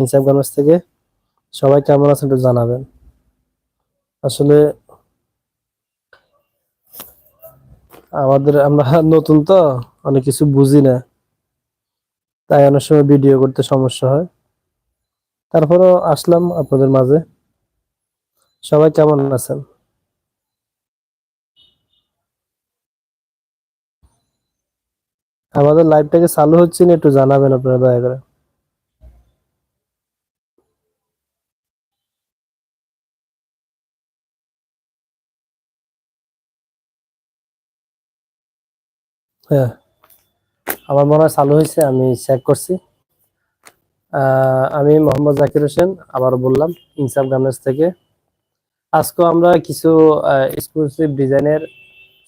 ইনসাফ থেকে সবাই কেমন আছেন একটু জানাবেন। আসলে আমাদের আমরা নতুন তো, অনেক কিছু বুঝি না। তাই অনেক সময় ভিডিও করতে সমস্যা হয়। তারপরও আসলাম আপনাদের মাঝে। সবাই কেমন আছেন? আমাদের লাইভটাকে চালু হচ্ছে না, একটু জানাবেন আপনারা দয়া করে। হ্যাঁ। আমার মনে হয় চালু হয়েছে, আমি চেক করছি। আমি মোহাম্মদ জাকির হোসেন আবার বললাম, ইনসাফ গার্মেন্টস থেকে। আজকে আমরা কিছু এক্সক্লুসিভ ডিজাইনের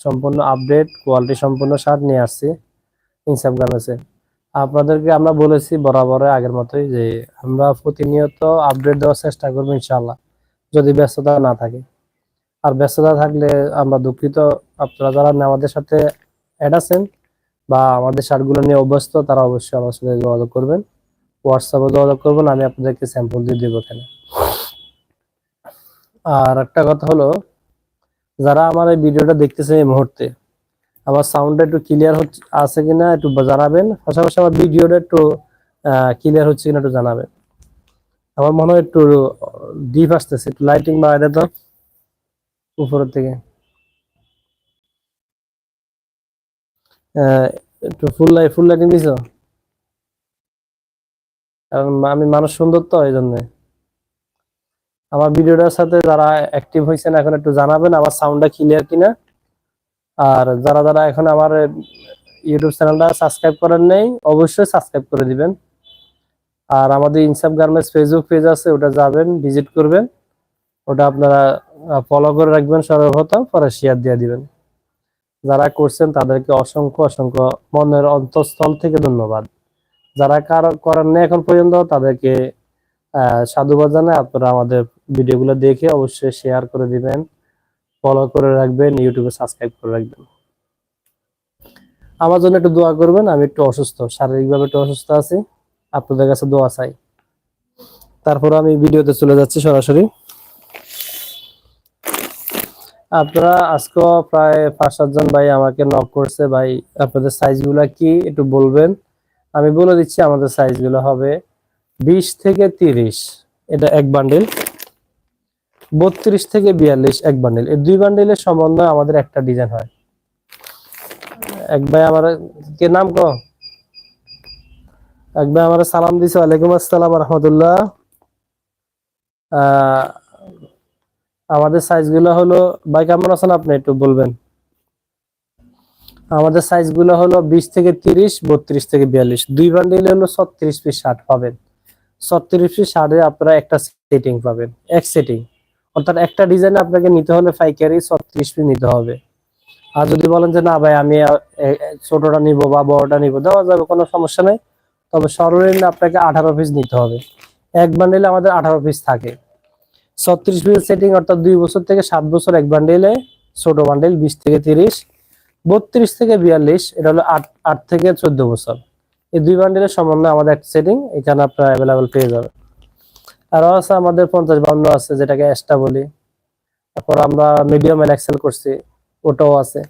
সম্পূর্ণ আপডেট কোয়ালিটি সম্পূর্ণ শার্ট নিয়ে আসছি ইনসাফ গার্মেন্টসে। আপনাদেরকে আমরা বলেছি বরাবর আগের মতোই যে আমরা প্রতিনিয়ত আপডেট দেওয়ার চেষ্টা করব ইনশাল্লাহ যদি ব্যস্ততা না থাকে। আর ব্যস্ততা থাকলে আমরা দুঃখিত। আপনারা যারা আমাদের সাথে অ্যাড আছেন বা আমাদের শার্টগুলো নিয়ে অভ্যস্ত, তারা অবশ্যই আমার সাথে যোগাযোগ করবেন। হোয়াটসঅ্যাপে যোগাযোগ করবেন, আমি আপনাদেরকে স্যাম্পল দিয়ে দেবো এখানে। আর একটা কথা হলো, যারা আমার এই ভিডিওটা দেখতেছে এই মুহূর্তে, আমার সাউন্ডটা একটু ক্লিয়ার হচ্ছে, আছে কিনা একটু জানাবেন? পাশাপাশি আমার ভিডিওটা একটু ক্লিয়ার হচ্ছে কিনা একটু জানাবেন। আমার মনে হয় একটু ডিপ আসতেছে, একটু লাইটিং দে তো, উপরের থেকে একটু ফুল লাইট ফুল লাইটিং দিছো? কারণ আমি মানুষ সুন্দর তো এই জন্য আমার ভিডিওটার সাথে যারা অ্যাক্টিভ হয়েছেন এখন একটু জানাবেন আমার সাউন্ডটা ক্লিয়ার কিনা। আর যারা যারা এখন আমার ইউটিউব চ্যানেলটা সাবস্ক্রাইব করেন নেই, অবশ্যই সাবস্ক্রাইব করে দিবেন। আর আমাদের ইনসাফ গার্মেন্টস ফেসবুক পেজ আছে, ওটা যাবেন ভিজিট করবেন। ওটা আপনারা ফলো করে রাখবেন সর্বপ্রথম, পরে শেয়ার দিয়ে দিবেন। যারা করছেন তাদেরকে অসংখ্য অসংখ্য মনের অন্তঃস্থল থেকে ধন্যবাদ। যারা কার করেন না এখন পর্যন্ত তাদেরকে সাধুবাদ জানাই। আপনারা আমাদের ভিডিওগুলো দেখে অবশ্যই শেয়ার করে দিবেন ফলো করে রাখবেন ইউটিউবে সাবস্ক্রাইব করে রাখবেন। আমার জন্য একটু দোয়া করবেন, আমি একটু অসুস্থ, শারীরিকভাবে একটু অসুস্থ আছি। আপনাদের কাছে দোয়া চাই। তারপর আমি ভিডিওতে চলে যাচ্ছি সরাসরি। আপনারা আজকে প্রায় পাঁচ সাতজন ভাই আমাকে নক করছে, ভাই, আপনাদের সাইজগুলা কি একটু বলবেন? আমি বলে দিচ্ছি আমাদের সাইজগুলো হবে বিশ থেকে তিরিশ, এটা এক বান্ডিল বত্রিশ থেকে বিয়াল্লিশ, এক বান্ডিল এই দুই বান্ডিলের সমন্বয়ে আমাদের একটা ডিজাইন হয়। এক ভাই আমার, কে নাম ক? এক ভাই আমার সালাম দিছে, ওয়ালাইকুম আসসালাম রহমতুল্লাহ। আমাদের সাইজগুলো হলো, ভাই কেমন আছেন আপনি একটু বলবেন? আমাদের সাইজগুলো হলো বিশ থেকে তিরিশ, বত্রিশ থেকে বিয়াল্লিশ। দুই বান্ডিলে হলো ছত্রিশ পিস শার্ট পাবেন। ছত্রিশ পিস শার্টে আপনারা একটা সেটিং পাবেন। এক সেটিং অর্থাৎ একটা ডিজাইন আপনাকে নিতে হলে পাইকারি ছত্রিশ পিস নিতে হবে। আর যদি বলেন যে, না ভাই, আমি ছোটটা নিব বা বড়টা নিব, দেওয়া যাবে, কোনো সমস্যা নেই। তবে সর্বনিম্ন আপনাকে আঠারো পিস নিতে হবে। এক বান্ডিলে আমাদের আঠারো পিস থাকে। ছত্রিশ পিস সেটিং অর্থাৎ দুই বছর থেকে সাত বছর এক বান্ডিলে ছোট বান্ডিল বিশ থেকে তিরিশ, বত্রিশ থেকে বিয়াল্লিশ, এটা হলো আট আট থেকে চোদ্দ বছর। এই দুই বান্ডিলের সমন্বয়ে আমাদের একটা সেটিং এখানে আপনারা অ্যাভেলেবেল পেয়ে যাবেন। আরও আছে আমাদের পঞ্চাশ বান্ন আছে, যেটাকে এক্সট্রা বলি। তারপর আমরা মিডিয়াম এন্ড এক্সেল করছি, ওটাও আছে।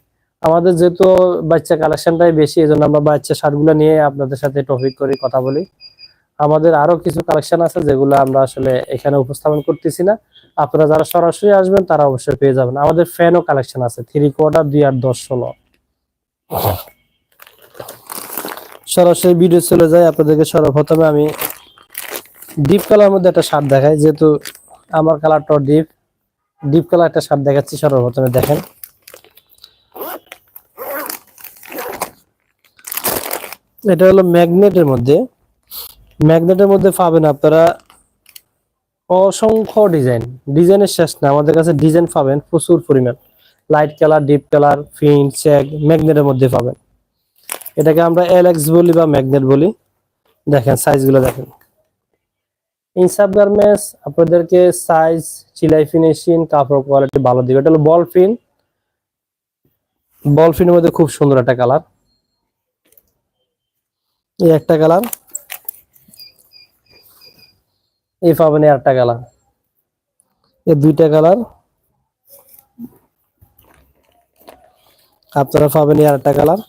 আমাদের যেহেতু বাচ্চা কালেকশনটাই বেশি এই জন্য আমরা বাচ্চা শার্টগুলো নিয়ে আপনাদের সাথে টপিক করি কথা বলি। আমাদের আরও কিছু কালেকশন আছে যেগুলো আমরা আসলে এখানে উপস্থাপন করতেছি না। আপনারা যারা সরাসরি আসবেন, তারা অবশ্যই পেয়ে যাবেন। আমাদের ফ্যানও কালেকশন আছে থ্রি কোয়ার্টার দুই আট দশ ষোলো। সরাসরি ভিডিও চলে যায়, আপনাদেরকে সর্বপ্রথমে আমি ডিপ কালার মধ্যে একটা শার্ট দেখাই, যেহেতু আমার কালারটাও ডিপ ডিপ কালার একটা শার্ট দেখাচ্ছি, সর্বপ্রথমে দেখেন। এটা হলো ম্যাগনেটের মধ্যে ম্যাগনেটের মধ্যে পাবেন আপনারা অসংখ্য ডিজাইন। ডিজাইনের শেষ না, আমাদের কাছে ডিজাইন পাবেন, প্রচুর পরিমাণ। Light colour, deep colour, fine, check, ম্যাগনেটের মধ্যে পাবেন। এটাকে আমরা এলএক্স বলি বা ম্যাগনেট বলি। দেখেন সাইজগুলো দেখেন। ইনসাফ গার্মেন্টস, আপনাদেরকে সাইজ সিলাই ফিনিশিং কাপড় কোয়ালিটি ভালো দিবে। এটা হলো বল ফিন বল ফিনের মধ্যে খুব সুন্দর একটা কালার। এই একটা কালার। এই পাবেন আটটা কালার। এই দুইটা কালার। আপনারা পাবেন এই আরেকটা কালার।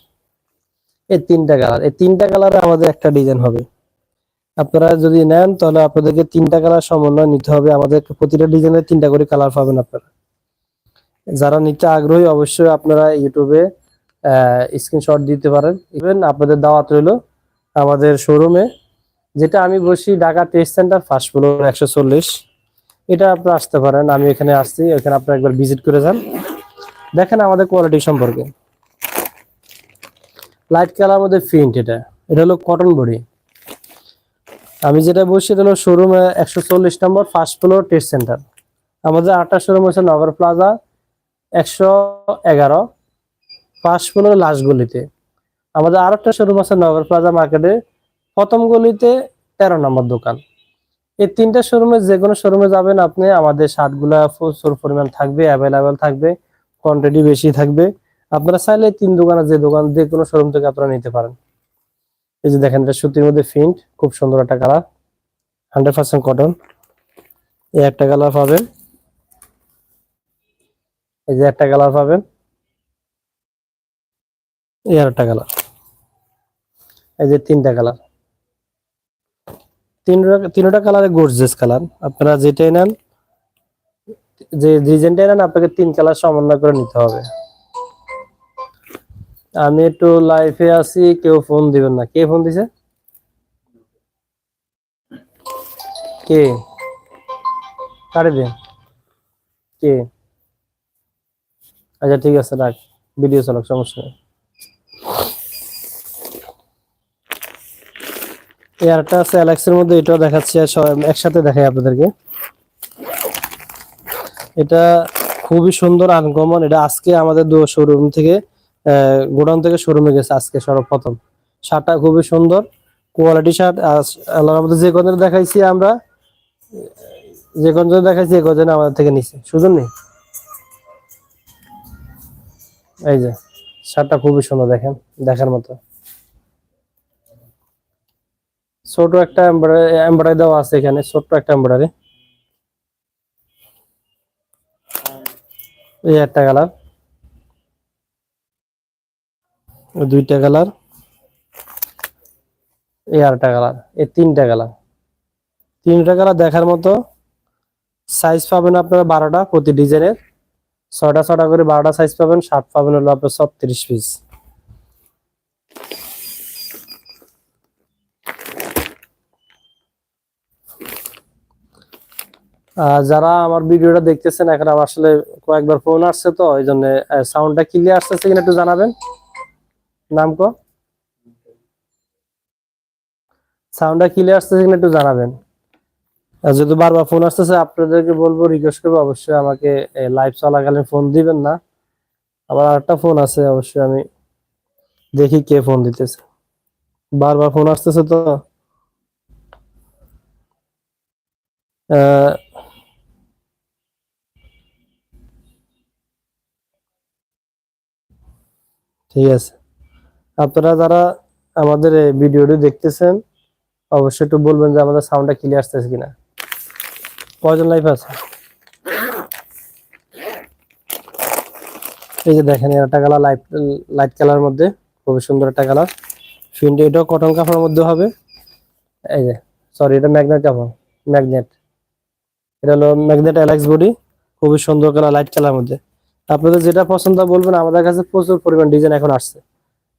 এই তিনটা কালার। এই তিনটা কালারে আমাদের একটা ডিজাইন হবে। আপনারা যদি নেন, তাহলে আপনাদেরকে তিনটা কালার সমন্বয় নিতে হবে। আমাদের প্রতিটা ডিজাইনের তিনটা করে কালার পাবেন আপনারা। যারা নিতে আগ্রহী, অবশ্যই আপনারা ইউটিউবে স্ক্রিনশট দিতে পারেন। ইভেন আপনাদের দাওয়াত রইল আমাদের শোরুমে যেটা আমি বসি Dhaka test centre first floor একশো চল্লিশ। এটা আপনারা আসতে পারেন, আমি এখানে আসছি, এখানে আপনারা একবার ভিজিট করে যান। দেখেন আমাদের কোয়ালিটি সম্পর্কে। লাইট কালার মধ্যে ফিন্ট এটা এটা হলো কটন বডি আমি যেটা বলছি এটা হলো শোরুমে একশো চল্লিশ number first floor test centre আমাদের আটটা শোরুম হচ্ছে নগর প্লাজা, একশো এগারো। ফার্স্ট ফ্লোর লাস্ট গলিতে। আমাদের আর একটা শোরুম আছে নগর প্লাজা মার্কেটে প্রথম গলিতে তেরো নম্বর দোকান। এই তিনটা শোরুমে যে কোনো শোরুমে যাবেন আপনি, আমাদের শার্টগুলা প্রচুর পরিমাণ থাকবে অ্যাভেলেবেল থাকবে কোয়ান্টিটি বেশি থাকবে। আপনারা চাইলে তিন দোকানে যে দোকান, যে কোনো শোরুম থেকে আপনারা নিতে পারেন। এই যে দেখেন, এটা সুতির মধ্যে ফিন্ট, খুব সুন্দর একটা কালার হান্ড্রেড পার্সেন্ট কটন এই একটা কালার পাবেন। এই যে একটা কালার পাবেন। এই আর একটা কালার। এই যে তিনটা কালার। তিনটা তিনটা কালারে গোর্জেস কালার আপনারা যেটাই নেন, যে ডিজাইনটাই নেন, আপনাকে তিন কালার সমন্বয় করে নিতে হবে। আমি একটু লাইফে আছি, কেউ ফোন দিবেন না। কে ফোন দিছে? কে? কারে কে? আচ্ছা ঠিক আছে, রাখ। ভিডিও চালাক, সমস্যা নেই। এই আছে অ্যালেক্সের মধ্যে, এটাও দেখাচ্ছি একসাথে দেখাই আপনাদেরকে। এটা খুবই সুন্দর এটা আজকে আমাদের শোরুম থেকে গোডাউন থেকে শোরুমে গেছে আজকে সর্বপ্রথম। শার্টটা খুবই সুন্দর কোয়ালিটি শার্ট মধ্যে যে কজন দেখাইছি আমরা, যে কজন দেখাইছি কজন আমাদের থেকে নিছে। সুজন নেই এই যে, শার্টটা খুবই সুন্দর দেখেন, দেখার মতো। ছোট একটা এমব্রয়ডারি দেওয়া আছে এখানে, ছোট্ট একটা এমব্রয়ডারি এই একটা কালার দুইটা কালার এই আরেকটা কালার এই তিনটা কালার তিনটা কালার দেখার মতো সাইজ পাবেন আপনারা বারোটা প্রতি ডিজাইনের ছটা ছটা করে বারোটা সাইজ পাবেন শার্ট পাবেন হলো আপনার ছত্রিশ পিস যারা আমার ভিডিওটা দেখতেছেন, এখন আমার আসলে কয়েকবার ফোন আসছে তো ওই জন্য সাউন্ডটা ক্লিয়ার আসতেছে কিনা একটু জানাবেন। নাম কো? সাউন্ডটা ক্লিয়ার আসতেছে কিনা একটু জানাবেন। যদি বারবার ফোন আসতেছে, আপনাদেরকে বলব রিকোয়েস্ট করব, অবশ্যই আমাকে লাইভ চলাকালীন ফোন দিবেন না। আবার আরেকটা ফোন আছে, অবশ্যই আমি দেখি কে ফোন দিতেছে। বারবার ফোন আসতেছে তো। ঠিক আছে। আপনারা যারা আমাদের ভিডিওটি দেখতেছেন, অবশ্যই একটু বলবেন যে আমাদের সাউন্ডটা ক্লিয়ার আসতেছে কিনা। কয়জন লাইফ আছে? এই যে দেখেন এটা কালার লাইট লাইট কালার মধ্যে, খুবই সুন্দর একটা কালার ফিন্ড এটাও কটন কাপড়ের মধ্যে হবে। এই যে সরি এটা ম্যাগনেট কাপড় ম্যাগনেট এটা হলো ম্যাগনেট অ্যালেক্স বডি খুবই সুন্দর কালার লাইট কালার মধ্যে। আপনাদের যেটা পছন্দ বলবেন, আমাদের কাছে প্রচুর পরিমাণ ডিজাইন এখন আসছে।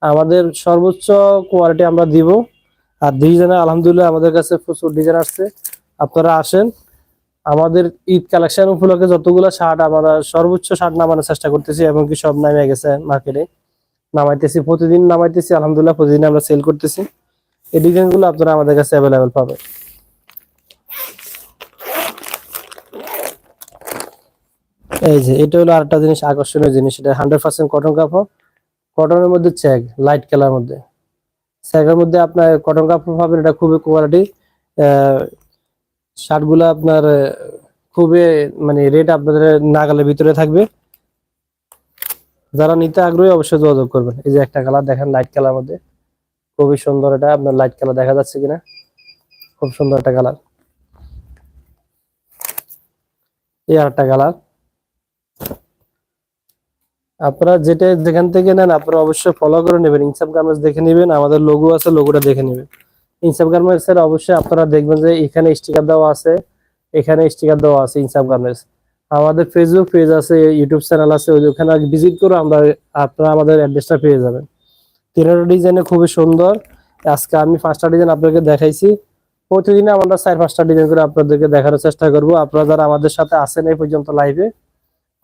আমাদের সর্বোচ্চ কোয়ালিটি আমরা দিব। আর ডিজাইনে আলহামদুলিল্লাহ, আমাদের কাছে প্রচুর ডিজাইন আসছে। আপনারা আসেন। আমাদের ঈদ কালেকশন উপলক্ষে যতগুলো শার্ট আমরা সর্বোচ্চ শার্ট নামানোর চেষ্টা করতেছি এবং কি সব নামে গেছে মার্কেটে নামাইতেছি, প্রতিদিন নামাইতেছি, আলহামদুলিল্লাহ, প্রতিদিন আমরা সেল করতেছি। এই ডিজাইনগুলো আপনারা আমাদের কাছে অ্যাভেলেবেল পাবেন। এই যে, এটা হলো আরেকটা জিনিস আকর্ষণীয় জিনিস, এটা হান্ড্রেড পার্সেন্ট কটন কাপড় কটনের মধ্যে চেক লাইট কালার মধ্যে। চেকের মধ্যে আপনার কটন কাপড় পাবেন, এটা খুবই কোয়ালিটি শার্টগুলো আপনার, খুবই মানে রেট আপনাদের নাগালের ভিতরে থাকবে। যারা নিতে আগ্রহী অবশ্যই যোগাযোগ করবেন। এই যে একটা কালার দেখেন লাইট কালার মধ্যে। খুবই সুন্দর এটা, আপনার লাইট কালার দেখা যাচ্ছে কিনা। খুব সুন্দর একটা কালার এই আরেকটা কালার আপনারা যেটা যেখান থেকে নেন, আপনারা অবশ্যই ফলো করে নেবেন। ইনসাফ গার্মেন্টস দেখে নেবেন, আমাদের লোগো আছে লোগোটা দেখে নেবেন। ইনসাফ গার্মেন্টস এর অবশ্যই আপনারা দেখবেন যে এখানে স্টিকার দেওয়া আছে, এখানে স্টিকার দেওয়া আছে ইনসাফ গার্মেন্টস আমাদের ফেসবুক পেজ আছে ইউটিউব চ্যানেল আছে, ওই- ওখানে ভিজিট করে আমরা আপনারা আমাদের অ্যাড্রেসটা পেয়ে যাবেন। তিনটা ডিজাইনে খুবই সুন্দর। আজকে আমি পাঁচটা ডিজাইন আপনাদেরকে দেখাইছি। প্রতিদিনে আমরা চার পাঁচটা ডিজাইন করে আপনাদেরকে দেখানোর চেষ্টা করব। আপনারা যারা আমাদের সাথে আছেন এই পর্যন্ত লাইভে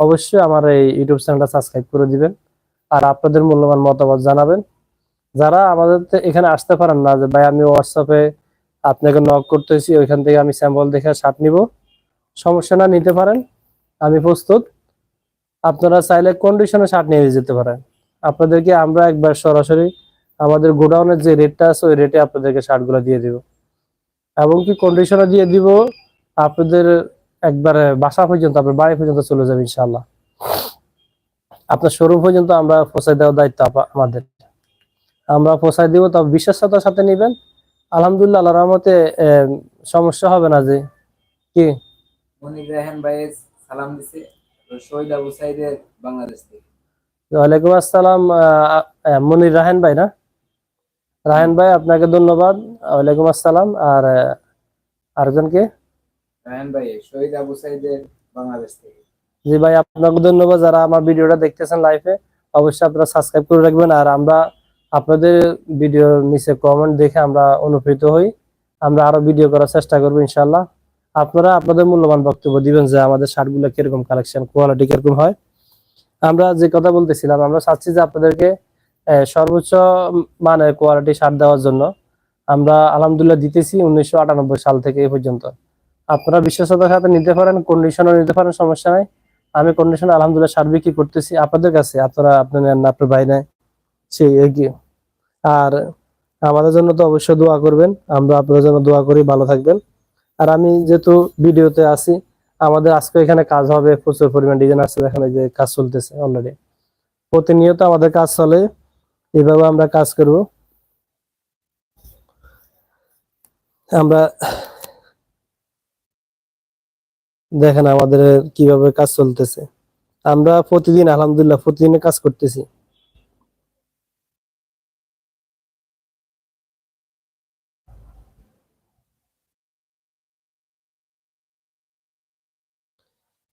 অবশ্যই আমার এই ইউটিউব চ্যানেলটা সাবস্ক্রাইব করে দিবেন। আর আপনাদের মূল্যবান মতামত জানাবেন। যারা আমাদের এখানে আসতে পারেন না, যে ভাই আমি হোয়াটসঅ্যাপে আপনাকে নক করতেছি, ওইখান থেকে আমি স্যাম্পল দেখে শার্ট নিব। সমস্যা না, নিতে পারেন। আমি প্রস্তুত। আপনারা চাইলে কন্ডিশনে শার্ট নিয়ে যেতে পারেন। আপনাদেরকে আমরা একবার সরাসরি আমাদের গোডাউনের যে রেটটা আছে, ওই রেটে আপনাদেরকে শার্টগুলো দিয়ে দিব। এবং কি কন্ডিশনে দিয়ে দিব, আপনাদের একবারে বাসা পর্যন্ত আপনার বাড়ি পর্যন্ত চলে যাবে ইনশাল্লাহ আপনার শোরুম পর্যন্ত আমরা পৌঁছায় দেওয়ার দায়িত্ব আমাদের। আমরা পৌঁছায় দিব তবে বিশ্বস্ততার সাথে নেবেন। আলহামদুলিল্লাহ আল্লাহ রহমতে সমস্যা হবে না যে কি? সালাম দিছে শহীদ আবু সাইদের বাংলাদেশ থেকে। ওয়ালাইকুম আসসালাম মনির রাহেন ভাই না? রাহেন ভাই আপনাকে ধন্যবাদ। ওয়ালাইকুম আসসালাম আর আরেকজনকে? জি ভাই, আপনাকে ধন্যবাদ। যারা আমার ভিডিওটা দেখতেছেন লাইভে অবশ্যই আপনারা সাবস্ক্রাইব করে রাখবেন। আর আমরা আপনাদের ভিডিওর নিচে কমেন্ট দেখে আমরা অনুপ্রেরিত হই। আমরা আরও ভিডিও করার চেষ্টা করব ইনশাল্লাহ আপনারা আপনাদের মূল্যবান বক্তব্য দিবেন যে আমাদের শার্টগুলো কীরকম কালেকশন কোয়ালিটি কীরকম হয়। আমরা যে কথা বলতেছিলাম, আমরা চাচ্ছি যে আপনাদেরকে সর্বোচ্চ মানের কোয়ালিটি শার্ট দেওয়ার জন্য। আমরা আলহামদুলিল্লাহ দিতেছি উনিশশো আটানব্বই সাল থেকে এই পর্যন্ত। আপনারা বিশ্বস্ততার সাথে নিতে পারেন কন্ডিশনও নিতে পারেন, সমস্যা নাই। আমি কন্ডিশন আলহামদুলিল্লাহ সার বিক্রি করতেছি। আপনাদের কাছে, আপনারা, আপনি নেন আপনার ভাই নেয়। সেই কি আর আমাদের জন্য তো অবশ্যই দোয়া করবেন। আমরা আপনাদের জন্য দোয়া করি, ভালো থাকবেন। আর আমি যেহেতু ভিডিওতে আছি, আমাদের আজকে এখানে কাজ হবে, প্রচুর পরিমাণ ডিজাইন আছে, এখানে যে কাজ চলতেছে অলরেডি প্রতিনিয়ত আমাদের কাজ চলে, এভাবে আমরা কাজ করব। আমরা দেখেন আমাদের কীভাবে কাজ চলতেছে। আমরা প্রতিদিন, আলহামদুলিল্লাহ, প্রতিদিনে কাজ করতেছি।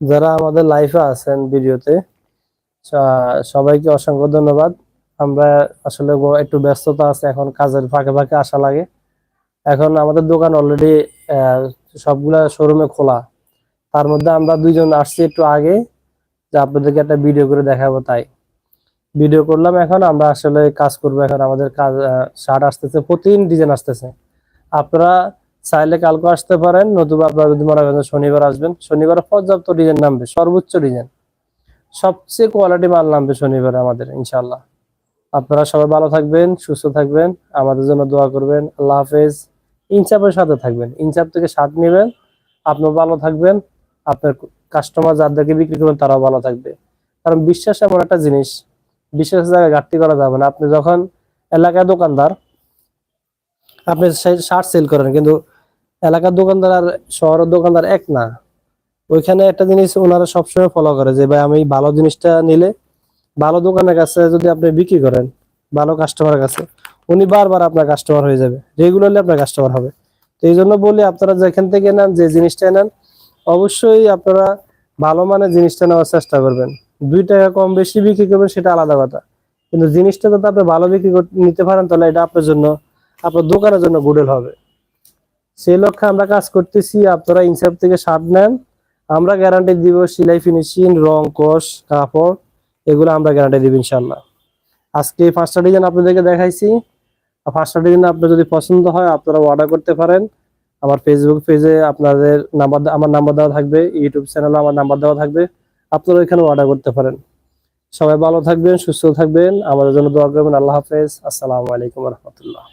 যারা আমাদের লাইফে আছেন ভিডিওতে সবাইকে অসংখ্য ধন্যবাদ। আমরা আসলে একটু ব্যস্ততা আছে, এখন কাজের ফাঁকে ফাঁকে আসা লাগে। এখন আমাদের দোকান অলরেডি সবগুলা শোরুমে খোলা। তার মধ্যে আমরা দুইজন আসছি একটু আগে, যে আপনাদেরকে একটা ভিডিও করে দেখাবো তাই। ভিডিও করলাম এখন, আমরা আসলে কাজ করব এখন, আমাদের কাজ শার্ট আসতেছে, প্রতিদিন ডিজাইন আসতেছে। আপনারা চাইলে কালকে আসতে পারেন, নতুবা আপনারা যদি মনে করেন শনিবার আসবেন, শনিবার পর্যাপ্ত ডিজাইন নামবে, সর্বোচ্চ ডিজাইন। সবচেয়ে কোয়ালিটি মাল নামবে শনিবারে আমাদের ইনশাল্লাহ আপনারা সবাই ভালো থাকবেন, সুস্থ থাকবেন, আমাদের জন্য দোয়া করবেন, আল্লাহ হাফেজ। ইনচাপের সাথে থাকবেন, ইনসাফ থেকে শার্ট নেবেন, আপনিও ভালো থাকবেন। কাস্টমার যাদেরকে বিক্রি করবেন, তারাও ভালো থাকবে। কারণ বিশ্বাস এমন একটা জিনিস বিশ্বাসের জায়গায় ঘাটতি করা যাবে না। আপনি যখন এলাকায় দোকানদার, আপনি শার্ট সেল করেন, কিন্তু এলাকার দোকানদার আর শহরের দোকানদার এক না। ওইখানে একটা জিনিস ওনারা সবসময় ফলো করে যে, ভাই, আমি ভালো জিনিসটা নিলে ভালো দোকানের কাছে যদি আপনি বিক্রি করেন, ভালো কাস্টমারের কাছে, উনি বারবার আপনার কাস্টমার হয়ে যাবে। রেগুলারলি আপনার কাস্টমার হবে। তো এই জন্য বলি, আপনারা যেখান থেকে নেন, যে জিনিসটা নেন অবশ্যই আপনারা ভালো মানের জিনিসটা নেওয়ার চেষ্টা করবেন। দুই টাকা কম বেশি বিক্রি করবেন সেটা আলাদা কথা। কিন্তু জিনিসটা যদি আপনি ভালো বিক্রি কর- নিতে পারেন, তাহলে এটা আপনার জন্য, আপনার দোকানের জন্য গুডেল হবে। সেই লক্ষ্যে আমরা কাজ করতেছি, আপনারা ইনসাফ থেকে শার্ট নেন। আমরা গ্যারান্টি দিব সিলাই ফিনিশিং রং, কোষ, কাপড়, এগুলো আমরা গ্যারান্টি দিব ইনশাল্লাহ আজকে এই পাঁচটা ডিজাইন আপনাদেরকে দেখাইছি। পাঁচটা ডিজাইন আপনার যদি পছন্দ হয়, আপনারা অর্ডার করতে পারেন। আমার ফেসবুক পেজে আপনাদের নাম্বার আমার নাম্বার দেওয়া থাকবে ইউটিউব চ্যানেলে আমার নাম্বার দেওয়া থাকবে, আপনারা এখানে অর্ডার করতে পারেন। সবাই ভালো থাকবেন, সুস্থ থাকবেন, আমাদের জন্য দোয়া করবেন, আল্লাহ হাফেজ, আসসালামু আলাইকুম রহমতুল্লাহ।